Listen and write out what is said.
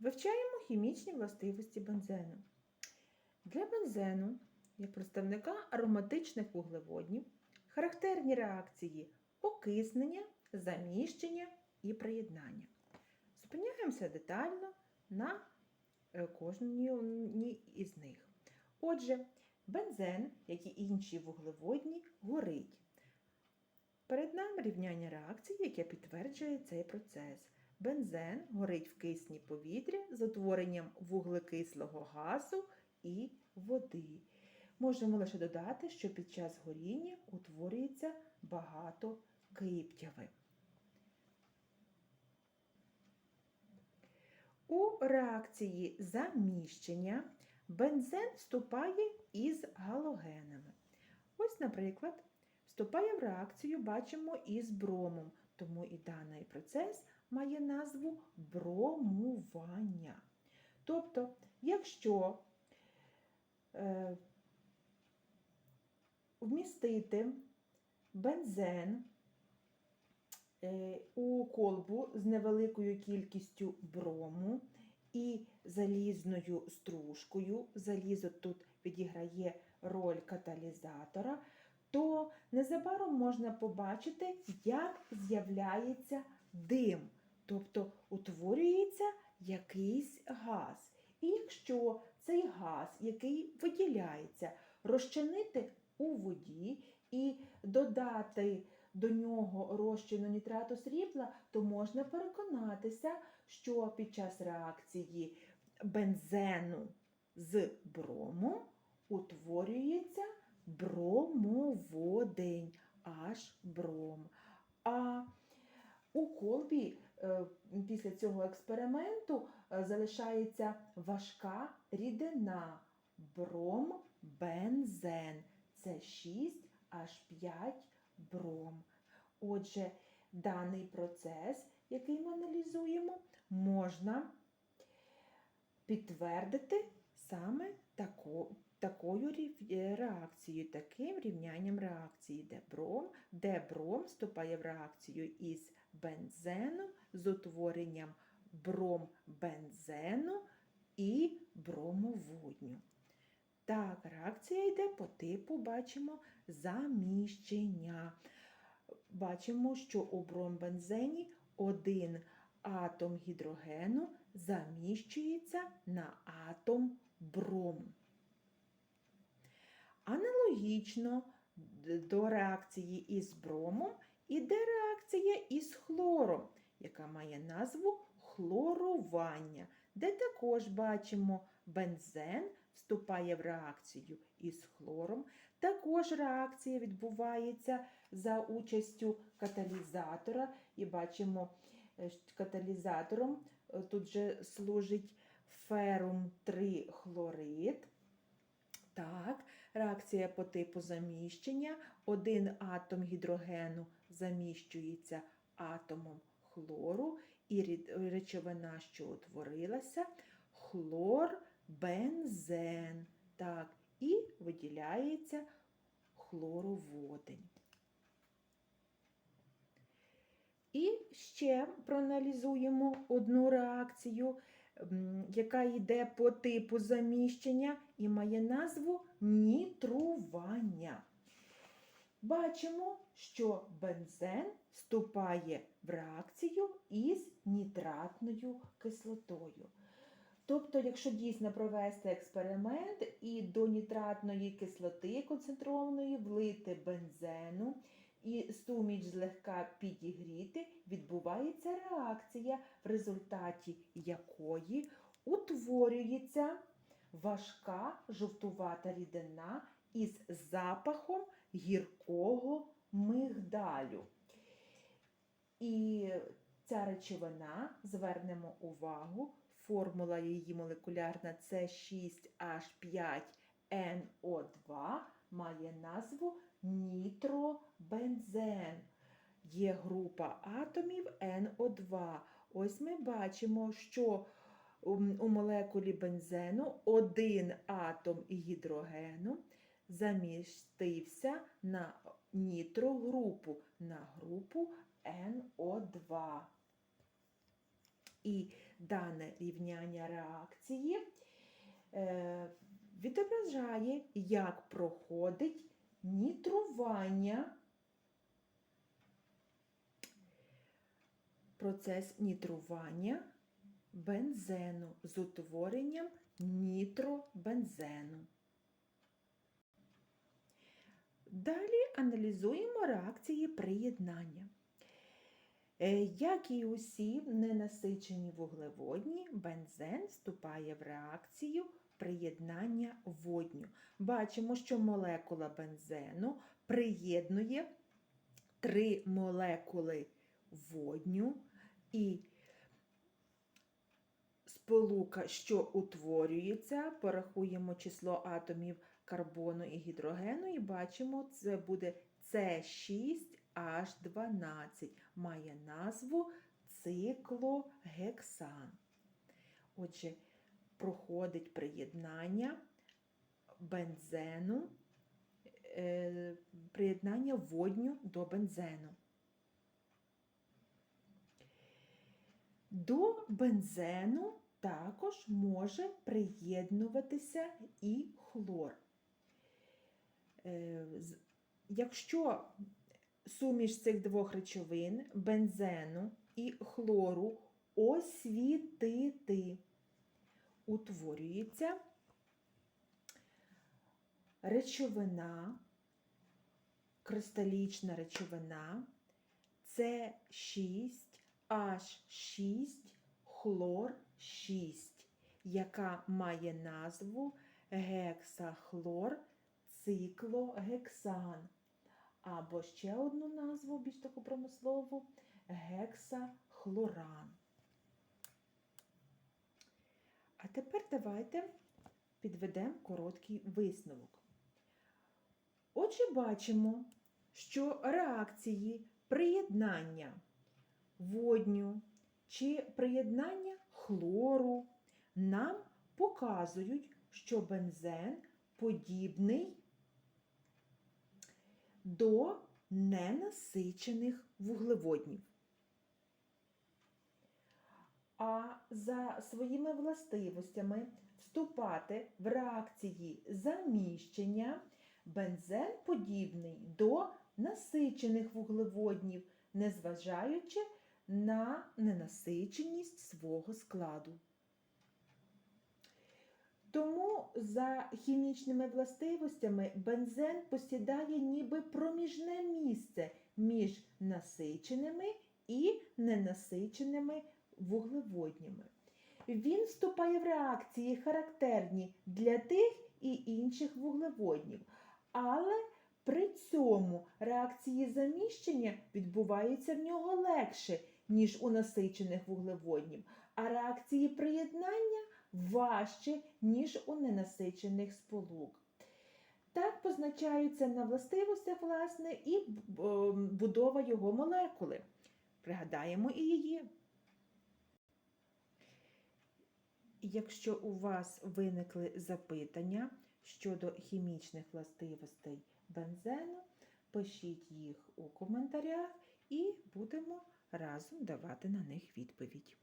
Вивчаємо хімічні властивості бензену. Для бензену, як представника ароматичних вуглеводнів, характерні реакції окиснення, заміщення і приєднання. Зупиняємося детально на е, кожній із них. Отже, бензен, як і інші вуглеводні, горить. Перед нами рівняння реакцій, яке підтверджує цей процес. Бензен горить в кисні повітря з утворенням вуглекислого газу і води. Можемо лише додати, що під час горіння утворюється багато киптяви. У реакції заміщення бензен вступає із галогенами. Ось, наприклад, вступає в реакцію, бачимо, із бромом, тому і даний процес має назву бромування. Тобто, якщо е, вмістити бензен е, у колбу з невеликою кількістю брому і залізною стружкою, залізо тут відіграє роль каталізатора, то незабаром можна побачити, як з'являється дим, тобто утворюється якийсь газ. І якщо цей газ, який виділяється, розчинити у воді і додати до нього розчину нітрату срібла, то можна переконатися, що під час реакції бензену з бромом утворюється бромоводень, аж бром. А у колбі після цього експерименту е, залишається важка рідина бромбензен. Це 6 аж 5 бром. Отже, даний процес, який ми аналізуємо, можна підтвердити саме тако, такою реакцією, таким рівнянням реакції, де бром, де бром вступає в реакцію із бензеном з утворенням бромбензену і бромоводню. Так, реакція йде по типу, бачимо, заміщення. Бачимо, що у бромбензені один атом гідрогену заміщується на атом брому. Аналогічно до реакції із бромом іде реакція із хлором, яка має назву хлорування, де також бачимо бензен вступає в реакцію із хлором. Також реакція відбувається за участю каталізатора. І бачимо, е, каталізатором е, тут же служить ферум 3 хлорид. Так, реакція по типу заміщення. Один атом гідрогену заміщується атомом хлору, і речовина, що утворилася, хлорбензен. Так, і виділяється хлороводень. І ще проаналізуємо одну реакцію, яка йде по типу заміщення і має назву нітрування. Бачимо, що бензен вступає в реакцію із нітратною кислотою. Тобто, якщо дійсно провести експеримент і до нітратної кислоти концентрованої влити бензену і суміш злегка підігріти, відбувається реакція, в результаті якої утворюється важка жовтувата рідина із запахом гіркого мигдалю. І ця речовина, звернемо увагу, формула її молекулярна С6H5NO2 має назву нітробензен. Є група атомів NO2. Ось ми бачимо, що у молекулі бензену один атом гідрогену замістився на нітрогрупу, на групу NO2. І дане рівняння реакції е, відображає, як проходить нітрування. Процес нітрування бензену з утворенням нітробензену. Далі аналізуємо реакції приєднання. Е, Як і усі ненасичені вуглеводні, бензен вступає в реакцію приєднання водню. Бачимо, що молекула бензену приєднує три молекули водню і сполука, що утворюється, порахуємо число атомів карбону і гідрогену, і бачимо, це буде С6H12, має назву циклогексан. Отже, проходить приєднання бензену, е, приєднання водню до бензену. До бензену також може приєднуватися і хлор. Е, Якщо суміш цих двох речовин, бензену і хлору, освітити, утворюється речовина, кристалічна речовина, це 6 H6 хлор 6, яка має назву гексахлор циклогексан. Або ще одну назву, більш таку промислову гексахлоран. А тепер давайте підведемо короткий висновок. Отже, бачимо, що реакції приєднання водню чи приєднання хлору нам показують, що бензен подібний до ненасичених вуглеводнів. А за своїми властивостями вступати в реакції заміщення бензен подібний до насичених вуглеводнів, незважаючи на ненасиченість свого складу. Тому за хімічними властивостями бензен посідає ніби проміжне місце між насиченими і ненасиченими вуглеводнями. Він вступає в реакції, характерні для тих і інших вуглеводнів, але при цьому реакції заміщення відбуваються в нього легше, ніж у насичених вуглеводнів, а реакції приєднання важче, ніж у ненасичених сполук. Так позначаються на властивостях, власне, і будова його молекули. Пригадаємо і її. Якщо у вас виникли запитання щодо хімічних властивостей бензену, пишіть їх у коментарях і будемо разом давати на них відповідь.